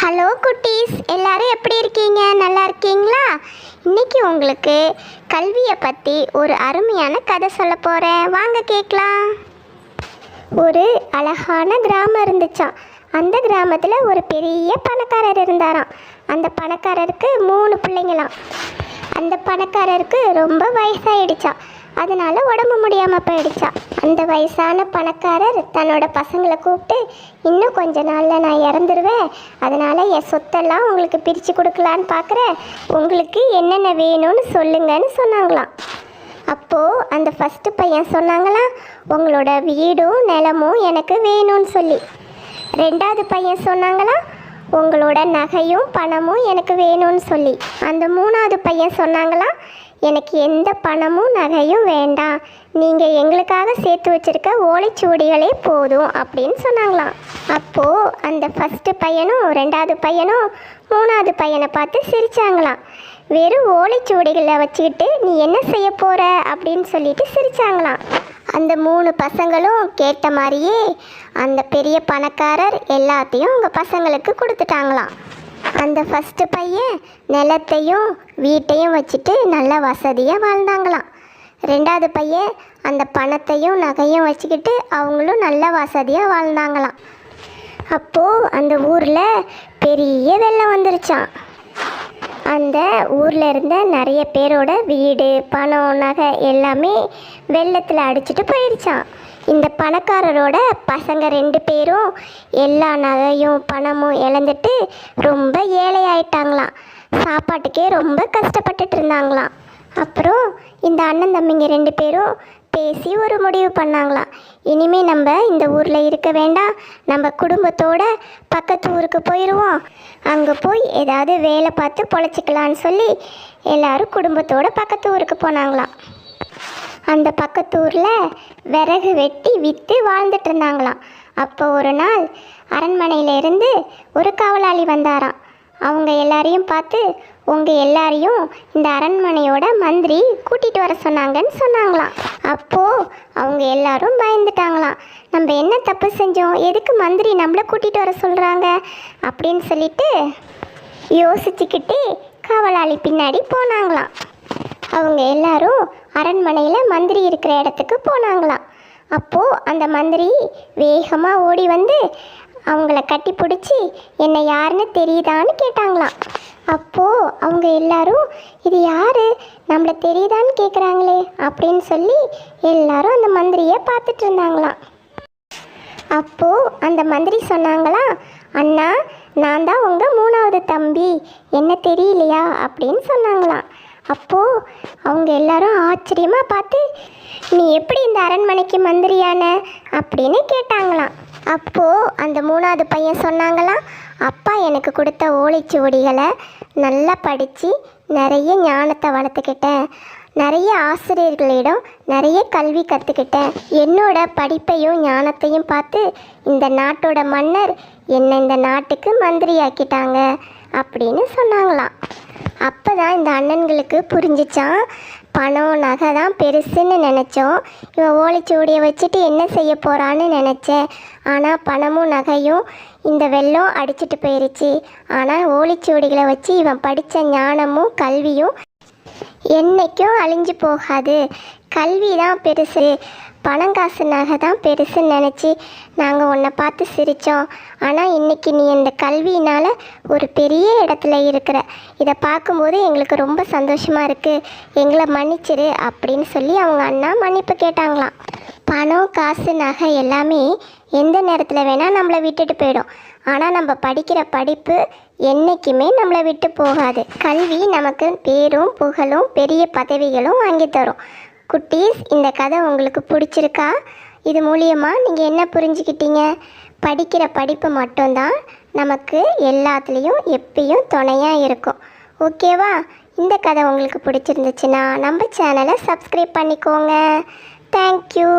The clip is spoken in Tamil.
ஹலோ குட்டீஸ் எல்லாரும் எப்படி இருக்கீங்க? நல்லா இருக்கீங்களா? இன்னைக்கு உங்களுக்கு கல்வியை பற்றி ஒரு அருமையான கதை சொல்ல போகிறேன் வாங்க கேட்கலாம். ஒரு அழகான கிராமம் இருந்துச்சான் அந்த கிராமத்தில் ஒரு பெரிய பணக்காரர் இருந்தாராம். அந்த பணக்காரருக்கு மூணு பிள்ளைங்களாம். அந்த பணக்காரருக்கு ரொம்ப வயசாகிடுச்சான் அதனால உடம்பு முடியாமல் போயிடுச்சா. அந்த வயசான பணக்காரர் தன்னோட பசங்களை கூப்பிட்டு இன்னும் கொஞ்ச நாளில் நான் இறந்துருவேன். அதனால் என் சொத்தெல்லாம் உங்களுக்கு பிரித்து கொடுக்கலான்னு பார்க்குறேன் உங்களுக்கு என்னென்ன வேணும்னு சொல்லுங்கன்னு சொன்னாங்களாம். அப்போது அந்த ஃபஸ்ட்டு பையன் சொன்னாங்களாம் உங்களோட வீடும் நிலமும் எனக்கு வேணும்னு சொல்லி. ரெண்டாவது பையன் சொன்னாங்களா உங்களோட நகையும் பணமும் எனக்கு வேணும்னு சொல்லி. அந்த மூணாவது பையன் சொன்னாங்களா எனக்கு எந்த பணமும் நகையும் வேண்டாம். நீங்கள் எங்களுக்காக சேர்த்து வச்சிருக்க ஓலைச்சுவடிகளே போதும் அப்படின்னு சொன்னாங்களாம். அப்போது அந்த ஃபஸ்ட்டு பையனும் ரெண்டாவது பையனும் மூணாவது பையனை பார்த்து சிரிச்சாங்களாம். வெறும் ஓலைச்சுவடிகளை வச்சுக்கிட்டு நீ என்ன செய்ய போகிற அப்படின்னு சொல்லிட்டு சிரித்தாங்களாம் அந்த மூணு பசங்களும் கேட்ட மாதிரியே அந்த பெரிய பணக்காரர் எல்லாத்தையும் அவங்க பசங்களுக்கு கொடுத்துட்டாங்களாம். அந்த ஃபஸ்ட்டு பையன் நிலத்தையும் வீட்டையும் வச்சுட்டு நல்ல வசதியாக வாழ்ந்தாங்களாம். ரெண்டாவது பையன் அந்த பணத்தையும் நகையும் வச்சுக்கிட்டு அவங்களும் நல்ல வசதியாக வாழ்ந்தாங்களாம். அப்போது அந்த ஊரில் பெரிய வெள்ளம் வந்துருச்சான் அந்த ஊரில் இருந்த நிறைய பேரோட வீடு பணம் நகை எல்லாமே வெள்ளத்தில் அடிச்சிட்டு போயிடுச்சான் இந்த பணக்காரரோட பசங்க ரெண்டு பேரும் எல்லா நகையும் பணமும் இழந்துட்டு ரொம்ப ஏழை ஆயிட்டாங்களாம் சாப்பாட்டுக்கே ரொம்ப கஷ்டப்பட்டுட்டு இருந்தாங்களாம் அப்புறம் இந்த அண்ணன் தம்பிங்க ரெண்டு பேரும் பேசி ஒரு முடிவு பண்ணாங்களாம். இனிமே நம்ம இந்த ஊரில் இருக்க வேண்டாம். நம்ம குடும்பத்தோட பக்கத்து ஊருக்கு போயிடுவோம் அங்கே போய் ஏதாவது வேலை பார்த்து பொழைச்சிக்கலான்னு சொல்லி எல்லாரும் குடும்பத்தோட பக்கத்து ஊருக்கு போனாங்களாம். அந்த பக்கத்து ஊரில் விறகு வெட்டி விற்று வாழ்ந்துட்டு இருந்தாங்களாம். அப்போ ஒரு நாள் அரண்மனையிலேருந்து ஒரு காவலாளி வந்தாராம். அவங்க எல்லாரையும் பார்த்து உங்கள் எல்லாரையும் இந்த அரண்மனையோட மந்திரி கூட்டிகிட்டு வர சொன்னாங்கன்னு சொன்னாங்களாம். அப்போது அவங்க எல்லாரும் பயந்துட்டாங்களாம். நம்ம என்ன தப்பு செஞ்சோம்? எதுக்கு மந்திரி நம்மளை கூட்டிகிட்டு வர சொல்கிறாங்க அப்படின்னு சொல்லிட்டு யோசிச்சுக்கிட்டே காவலாளி பின்னாடி போனாங்களாம். அவங்க எல்லாரும் அரண்மனையில் மந்திரி இருக்கிற இடத்துக்கு போனாங்களாம். அப்போது அந்த மந்திரி வேகமாக ஓடி வந்து அவங்கள கட்டி பிடிச்சி என்னை யாருன்னு தெரியுதான்னு கேட்டாங்களாம். அப்போது அவங்க எல்லாரும் இது யார்? நம்மளை தெரியுதான்னு கேட்குறாங்களே அப்படின்னு சொல்லி எல்லாரும் அந்த மந்திரியை பார்த்துட்டு இருந்தாங்களாம். அப்போது அந்த மந்திரி சொன்னாங்களா அண்ணா நான் தான் உங்கள் மூணாவது தம்பி. என்ன தெரியலையா? அப்படின்னு சொன்னாங்களாம். அப்போது அவங்க எல்லாரும் ஆச்சரியமாக பார்த்து நீ எப்படி இந்த அரண்மனைக்கு மந்திரியான? அப்படின்னு கேட்டாங்களாம். அப்போது அந்த மூணாவது பையன் சொன்னாங்களாம் அப்பா எனக்கு கொடுத்த ஓலைச்சுவடிகளை நல்லா படித்து நிறைய ஞானத்தை வளர்த்துக்கிட்டேன். நிறைய ஆசிரியர்களிடம் நிறைய கல்வி கற்றுக்கிட்டேன் என்னோட படிப்பையும் ஞானத்தையும் பார்த்து இந்த நாட்டோட மன்னர் என்னை இந்த நாட்டுக்கு மந்திரியாக்கிட்டாங்க. அப்படின்னு சொன்னாங்களாம். அப்போ தான் இந்த அண்ணன்களுக்கு புரிஞ்சிச்சான் பணம் நகை தான் பெருசுன்னு நினச்சோம். இவன் ஓலைச்சுவடியை வச்சுட்டு என்ன செய்ய போகிறான்னு நினச்சேன். ஆனால் பணமும் நகையும் இந்த வெள்ளம் அடிச்சிட்டு போயிருச்சு. ஆனால் ஓலைச்சுவடிகளை வச்சு இவன் படித்த ஞானமும் கல்வியும் என்னைக்கும் அழிஞ்சு போகாது. கல்வி தான் பெருசு. பணங்காசு நகை தான் பெருசுன்னு நினச்சி நாங்கள் உன்னை பார்த்து சிரித்தோம் ஆனால் இன்னைக்கு நீ இந்த கல்வியினால் ஒரு பெரிய இடத்துல இருக்கிற. இதை பார்க்கும்போது எங்களுக்கு ரொம்ப சந்தோஷமாக இருக்குது எங்களை மன்னிச்சிரு அப்படின்னு சொல்லி அவங்க அண்ணா மன்னிப்பு கேட்டாங்களாம். பணம் காசு நகை எல்லாமே எந்த நேரத்தில் வேணால் நம்மளை விட்டுட்டு போயிடும். ஆனால் நம்ம படிக்கிற படிப்பு என்றைக்குமே நம்மளை விட்டு போகாது. கல்வி நமக்கு பேரும் புகழும் பெரிய பதவிகளும் வாங்கி தரும். குட்டீஸ் இந்த கதை உங்களுக்கு பிடிச்சிருக்கா? இது மூலியமாக நீங்கள் என்ன புரிஞ்சுக்கிட்டீங்க? படிக்கிற படிப்பு மட்டும்தான் நமக்கு எல்லாத்துலேயும் எப்பயும் துணையாக இருக்கும். ஓகேவா இந்த கதை உங்களுக்கு பிடிச்சிருந்துச்சுன்னா நம்ம சேனலை சப்ஸ்கிரைப் பண்ணிக்கோங்க. தேங்க்யூ